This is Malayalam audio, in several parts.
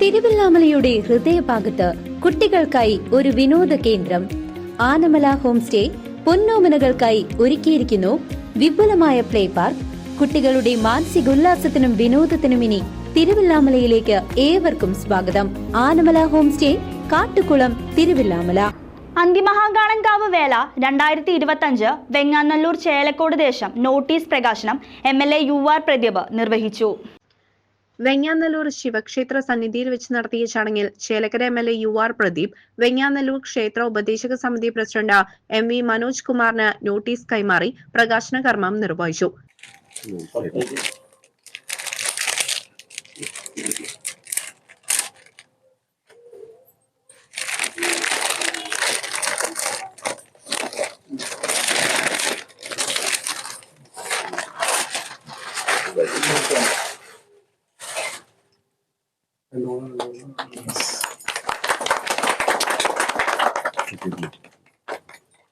തിരുവല്ലാമലയുടെ ഹൃദയഭാഗത്ത് കുട്ടികൾക്കായി ഒരു വിനോദ കേന്ദ്രം. ആനമല ഹോം സ്റ്റേ പൊന്നോമനകൾക്കായി ഒരുക്കിയിരിക്കുന്നു വിപുലമായ പ്ലേ പാർക്ക്. കുട്ടികളുടെ മാനസികോല്ലാസത്തിനും വിനോദത്തിനും ഇനി തിരുവല്ലാമലയിലേക്ക് ഏവർക്കും സ്വാഗതം. Anamala home stay Kattukulam Thiruvillwamala. അന്തിമഹാഗാണൻകാവ് Vela രണ്ടായിരത്തി ഇരുപത്തഞ്ച് വെങ്ങാനല്ലൂർ ചേലക്കോട് ദേശം നോട്ടീസ് പ്രകാശനം M L A U R Pradeep നിർവഹിച്ചു. വെങ്ങാനല്ലൂർ ശിവക്ഷേത്ര സന്നിധിയിൽ വെച്ച് നടത്തിയ ചടങ്ങിൽ Chelakkara M L A U R Pradeep Venganallur ക്ഷേത്ര ഉപദേശക സമിതി പ്രസിഡന്റ് എം വി മനോജ് കുമാറിന് നോട്ടീസ് കൈമാറി പ്രകാശന കർമ്മം നിർവഹിച്ചു.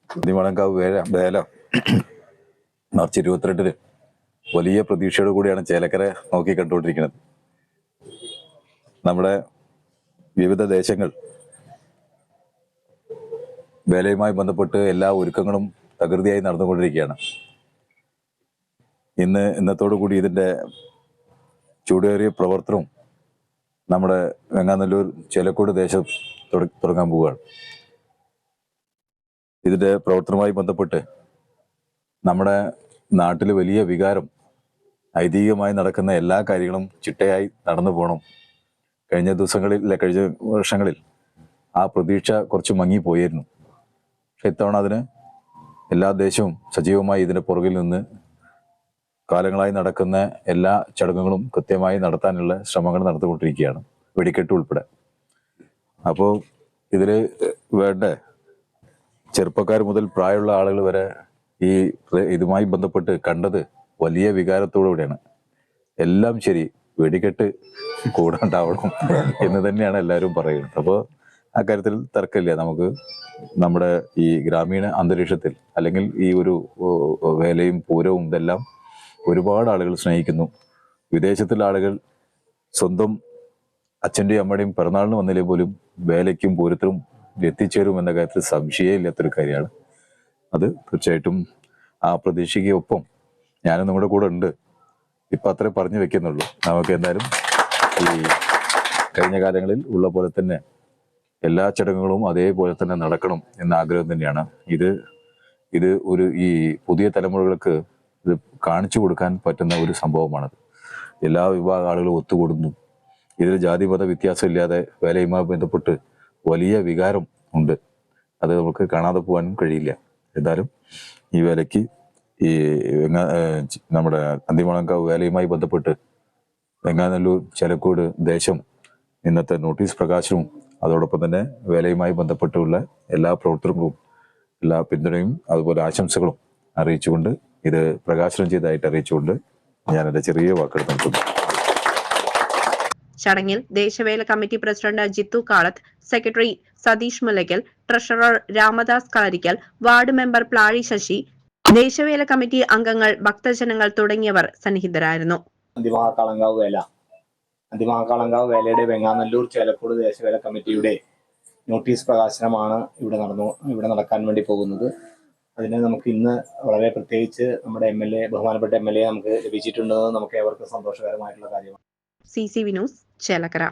അന്തിമടങ്കാവ് വേല വേല മാർച്ച് ഇരുപത്തിരണ്ടിന് വലിയ പ്രതീക്ഷയോട് കൂടിയാണ് ചേലക്കര നോക്കി കണ്ടുകൊണ്ടിരിക്കുന്നത്. നമ്മുടെ വിവിധ ദേശങ്ങൾ വേലയുമായി ബന്ധപ്പെട്ട് എല്ലാ ഒരുക്കങ്ങളും തകൃതിയായി നടന്നുകൊണ്ടിരിക്കുകയാണ്. ഇന്ന് ഇന്നത്തോടു കൂടി ഇതിന്റെ ചൂടേറിയ പ്രവർത്തനവും നമ്മുടെ വെങ്ങാനല്ലൂർ ചേലക്കോട് ദേശം തുട- തുടങ്ങാൻ പോവുകയാണ്. ഇതിന്റെ പ്രവർത്തനവുമായി ബന്ധപ്പെട്ട് നമ്മുടെ നാട്ടിൽ വലിയ വികാരം ഐതിഹ്യമായി നടക്കുന്ന എല്ലാ കാര്യങ്ങളും ചിട്ടയായി നടന്നു പോകണം കഴിഞ്ഞ ദിവസങ്ങളിൽ അല്ല കഴിഞ്ഞ വർഷങ്ങളിൽ ആ പ്രതീക്ഷ കുറച്ച് മങ്ങിപ്പോയിരുന്നു പക്ഷെ ഇത്തവണ അതിന് എല്ലാ ദേശവും സജീവമായി ഇതിന്റെ പുറകിൽ നിന്ന് കാലങ്ങളായി നടക്കുന്ന എല്ലാ ചടങ്ങുകളും കൃത്യമായി നടത്താനുള്ള ശ്രമങ്ങൾ നടത്തിക്കൊണ്ടിരിക്കുകയാണ് വെടിക്കെട്ട് ഉൾപ്പെടെ. അപ്പോൾ ഇതിൽ വേണ്ട. ചെറുപ്പക്കാർ മുതൽ പ്രായമുള്ള ആളുകൾ വരെ ഈ ഇതുമായി ബന്ധപ്പെട്ട് കണ്ടത് വലിയ വികാരത്തോടുകൂടിയാണ് എല്ലാം ശരി. വെടിക്കെട്ട് കൂടാണ്ടാവണം എന്ന് തന്നെയാണ് എല്ലാവരും പറയുന്നത്. അപ്പോൾ ആ കാര്യത്തിൽ തർക്കമില്ല. നമുക്ക് നമ്മുടെ ഈ ഗ്രാമീണ അന്തരീക്ഷത്തിൽ അല്ലെങ്കിൽ ഈ ഒരു വേലയും പൂരവും ഇതെല്ലാം ഒരുപാട് ആളുകൾ സ്നേഹിക്കുന്നു. വിദേശത്തുള്ള ആളുകൾ സ്വന്തം അച്ഛന്റെയും അമ്മയുടെയും പിറന്നാളിന് വന്നില്ലേ പോലും വേലയ്ക്കും പൂരത്തിനും എത്തിച്ചേരും എന്ന കാര്യത്തിൽ സംശയമില്ലാത്തൊരു കാര്യമാണ്. അത് തീർച്ചയായിട്ടും ആ പ്രതീക്ഷയ്ക്ക് ഒപ്പം ഞാനും നമ്മുടെ കൂടെ ഉണ്ട്. ഇപ്പൊ അത്രേ പറഞ്ഞു വെക്കുന്നുള്ളൂ. നമുക്ക് എന്തായാലും ഈ കഴിഞ്ഞ കാലങ്ങളിൽ ഉള്ള പോലെ തന്നെ എല്ലാ ചടങ്ങുകളും അതേപോലെ തന്നെ നടക്കണം എന്ന ആഗ്രഹം തന്നെയാണ്. ഇത് ഇത് ഒരു ഈ പുതിയ തലമുറകൾക്ക് ഇത് കാണിച്ചു കൊടുക്കാൻ പറ്റുന്ന ഒരു സംഭവമാണത്. എല്ലാ വിഭാഗ ആളുകളും ഒത്തുകൂടുന്നു. ഇതിൽ ജാതിമത വ്യത്യാസമില്ലാതെ വേലയുമായി ബന്ധപ്പെട്ട് വലിയ വികാരം ഉണ്ട്. അത് നമുക്ക് കാണാതെ പോകാനും കഴിയില്ല. എന്തായാലും ഈ വേലയ്ക്ക് ഈ നമ്മുടെ അന്തിമളങ്കാവ് വേലയുമായി ബന്ധപ്പെട്ട് വെങ്ങാനല്ലൂർ ചെലക്കോട് ദേശം ഇന്നത്തെ നോട്ടീസ് പ്രകാശനവും അതോടൊപ്പം തന്നെ വേലയുമായി ബന്ധപ്പെട്ടുള്ള എല്ലാ പ്രവർത്തനങ്ങളും എല്ലാ പിന്തുണയും അതുപോലെ ആശംസകളും അറിയിച്ചുകൊണ്ട് ഇത് പ്രകാശനം ചെയ്തതായിട്ട് അറിയിച്ചുകൊണ്ട് ഞാൻ എന്റെ ചെറിയ വാക്കുകൾ നടത്തുന്നു ചടങ്ങിൽ ദേശവേല committee president Jithu Kalath secretary Satheesh Mulaykkal treasurer Ramadas Kalarikkal ward member Plazhi Sasi ദേശവേല committee അംഗങ്ങൾ ഭക്തജനങ്ങൾ തുടങ്ങിയവർ സന്നിഹിതരായിരുന്നു. അന്തിമഹാക്കാളങ്കാവ് വേല. അന്തിമഹാക്കാളങ്കാവ് വേലയുടെ വെങ്ങാനല്ലൂർ ചേലക്കോട് ദേശവേല കമ്മിറ്റിയുടെ നോട്ടീസ് പ്രകാശനമാണ് ഇവിടെ നടന്നു ഇവിടെ നടക്കാൻ വേണ്ടി പോകുന്നത്. അതിന് നമുക്ക് ഇന്ന് വളരെ പ്രത്യേകിച്ച് നമ്മുടെ എം എൽ എ ബഹുമാനപ്പെട്ട എം എൽ എ നമുക്ക് ലഭിച്ചിട്ടുണ്ടെന്ന് നമുക്ക് ഏവർക്കും സന്തോഷകരമായിട്ടുള്ള കാര്യമാണ്. C C Vinos Chelakkara.